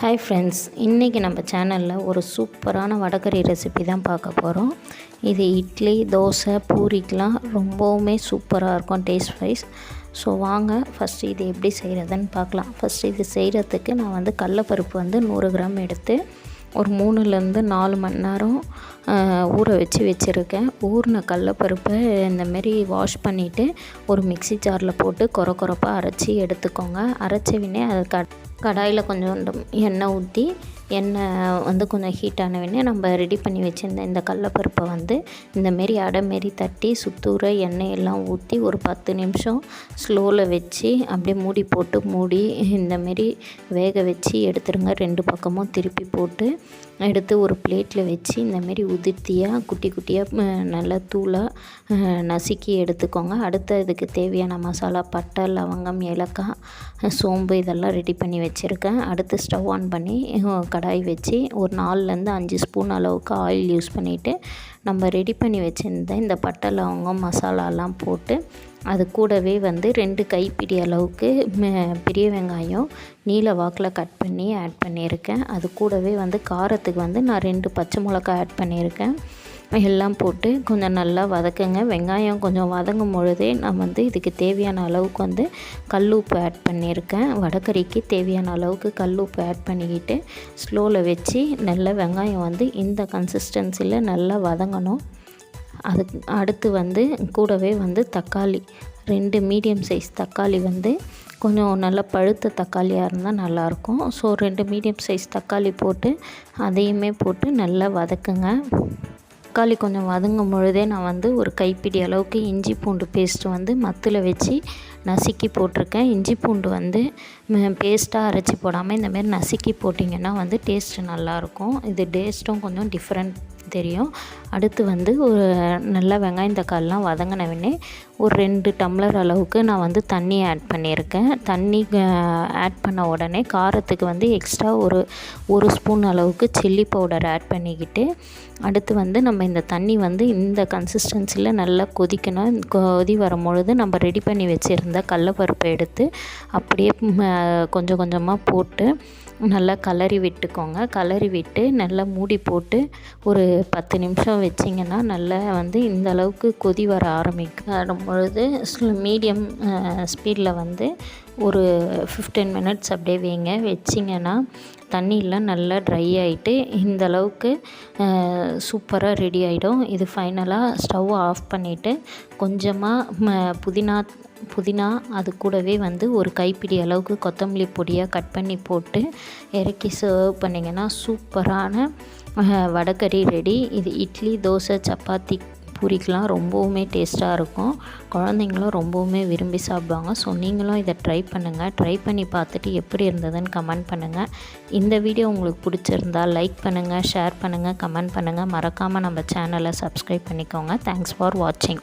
Hi friends இன்றைக்கி நம்ம சேனலில் ஒரு சூப்பரான வடகறி ரெசிபி தான் பார்க்க போகிறோம் இது இட்லி தோசை பூரிக்கெலாம் ரொம்பவுமே சூப்பராக இருக்கும் டேஸ்ட் வைஸ் ஸோ வாங்க ஃபஸ்ட்டு இது எப்படி செய்கிறதுன்னு பார்க்கலாம். ஃபஸ்ட்டு இது செய்கிறதுக்கு நான் வந்து கடலப்பருப்பு வந்து நூறு கிராம் எடுத்து ஒரு மூணுலேருந்து நாலு மணி நேரம் ஊற வச்சு வச்சுருக்கேன். ஊறின கடலப்பருப்பை இந்தமாரி வாஷ் பண்ணிவிட்டு ஒரு மிக்சி ஜாரில் போட்டு கொர கொரப்பாக அரைச்சி எடுத்துக்கோங்க. அரைச்சவினே அதை கட் கடாயில் கொஞ்சோண்டு எண்ணெய் ஊற்றி எண்ணெய் வந்து கொஞ்சம் ஹீட் ஆனவுடனே நம்ம ரெடி பண்ணி வச்சுருந்த இந்த கடலப்பருப்பை வந்து இந்தமாரி அடைமாரி தட்டி சுத்தூர எண்ணெய் எல்லாம் ஊற்றி ஒரு பத்து நிமிஷம் ஸ்லோவில் வச்சு அப்படியே மூடி போட்டு மூடி இந்தமாரி வேக வச்சு எடுத்துருங்க. ரெண்டு பக்கமும் திருப்பி போட்டு எடுத்து ஒரு பிளேட்டில் வச்சு இந்தமாரி உதிர்த்தியாக குட்டி குட்டியாக நல்லா தூளாக நசுக்கி எடுத்துக்கோங்க. அடுத்த இதுக்கு தேவையான மசாலா பட்டை லவங்கம் ஏலக்காய் சோம்பு இதெல்லாம் ரெடி பண்ணி வச்சுருக்கேன். அடுத்து ஸ்டவ் ஆன் பண்ணி கடாய் வச்சு ஒரு நாலுலேருந்து அஞ்சு ஸ்பூன் அளவுக்கு ஆயில் யூஸ் பண்ணிவிட்டு நம்ம ரெடி பண்ணி வச்சுருந்த இந்த பட்டை லவங்கம் மசாலாலாம் போட்டு அது கூடவே வந்து ரெண்டு கைப்பிடி அளவுக்கு பெரிய வெங்காயம் நீல வாக்கில் கட் பண்ணி ஆட் பண்ணியிருக்கேன். அது கூடவே வந்து காரத்துக்கு வந்து நான் ரெண்டு பச்சை மிளகா ஆட் பண்ணியிருக்கேன். எல்லாம் போட்டு கொஞ்சம் நல்லா வதக்குங்க. வெங்காயம் கொஞ்சம் வதங்கும் பொழுதே நான் வந்து இதுக்கு தேவையான அளவுக்கு வந்து கல் உப்பு ஆட் பண்ணியிருக்கேன். வடக்கறிக்கு தேவையான அளவுக்கு கல் உப்பு ஆட் பண்ணிக்கிட்டு ஸ்லோவில் வச்சு நல்லா வெங்காயம் வந்து இந்த கன்சிஸ்டன்சியில் நல்லா வதங்கணும். அது அடுத்து வந்து கூடவே வந்து தக்காளி. ரெண்டு மீடியம் சைஸ் தக்காளி வந்து கொஞ்சம் நல்லா பழுத்த தக்காளியாக இருந்தால் நல்லாயிருக்கும் ஸோ ரெண்டு மீடியம் சைஸ் தக்காளி போட்டு அதையுமே போட்டு நல்லா வதக்குங்க. தக்காளி கொஞ்சம் வதங்கும் பொழுதே நான் வந்து ஒரு கைப்பிடி அளவுக்கு இஞ்சி பூண்டு பேஸ்ட்டு வந்து மத்தில் வச்சு நசுக்கி போட்டிருக்கேன். இஞ்சி பூண்டு வந்து பேஸ்ட்டாக அரைச்சி போடாமல் இந்தமாரி நசுக்கி போட்டிங்கன்னா வந்து டேஸ்ட்டு நல்லாயிருக்கும் இது டேஸ்ட்டும் கொஞ்சம் டிஃப்ரெண்ட் தெரியும். அடுத்து வந்து ஒரு நல்ல வெங்காயம் தக்காளிலாம் வதங்கினவுடனே ஒரு ரெண்டு டம்ளர் அளவுக்கு நான் வந்து தண்ணி ஆட் பண்ணியிருக்கேன். தண்ணி ஆட் பண்ண உடனே காரத்துக்கு வந்து எக்ஸ்ட்ரா ஒரு ஒரு ஸ்பூன் அளவுக்கு சில்லி பவுடர் ஆட் பண்ணிக்கிட்டு அடுத்து வந்து நம்ம இந்த தண்ணி வந்து இந்த கன்சிஸ்டன்சியில் நல்லா கொதிக்கணும். கொதி வரும்பொழுது நம்ம ரெடி பண்ணி வச்சுருந்த கடலப்பருப்பை எடுத்து அப்படியே கொஞ்சம் கொஞ்சமாக போட்டு நல்லா கலரி விட்டுக்கோங்க. கலரி விட்டு நல்லா மூடி போட்டு ஒரு பத்து நிமிஷம் வச்சிங்கன்னா நல்லா வந்து இந்த அளவுக்கு கொதி வர ஆரம்பிக்கும். பொழுது மீடியம் ஸ்பீடில் வந்து ஒரு ஃபிஃப்டீன் மினிட்ஸ் அப்படியே வைங்க. வச்சிங்கன்னா தண்ணியெலாம் நல்லா ட்ரை ஆகிட்டு இந்த அளவுக்கு சூப்பராக ரெடி ஆகிடும் இது ஃபைனலாக ஸ்டவ் ஆஃப் பண்ணிவிட்டு கொஞ்சமாக புதினா புதினா அது கூடவே வந்து ஒரு கைப்பிடி அளவுக்கு கொத்தமல்லி பொடியாக கட் பண்ணி போட்டு இறக்கி சர்வ் பண்ணிங்கன்னா சூப்பரான வடகறி ரெடி இது இட்லி தோசை சப்பாத்தி பூரிக்கெலாம் ரொம்பவுமே டேஸ்ட்டாக இருக்கும். குழந்தைங்களும் ரொம்பவுமே விரும்பி சாப்பிடுவாங்க. ஸோ நீங்களும் இதை ட்ரை பண்ணுங்கள் ட்ரை பண்ணி பார்த்துட்டு எப்படி இருந்ததுன்னு கமெண்ட் பண்ணுங்கள் இந்த வீடியோ உங்களுக்கு பிடிச்சிருந்தா லைக் பண்ணுங்கள் ஷேர் பண்ணுங்கள் கமெண்ட் பண்ணுங்கள் மறக்காமல் நம்ம சேனலை சப்ஸ்கிரைப் பண்ணிக்கோங்க. தேங்க்ஸ் ஃபார் வாட்சிங்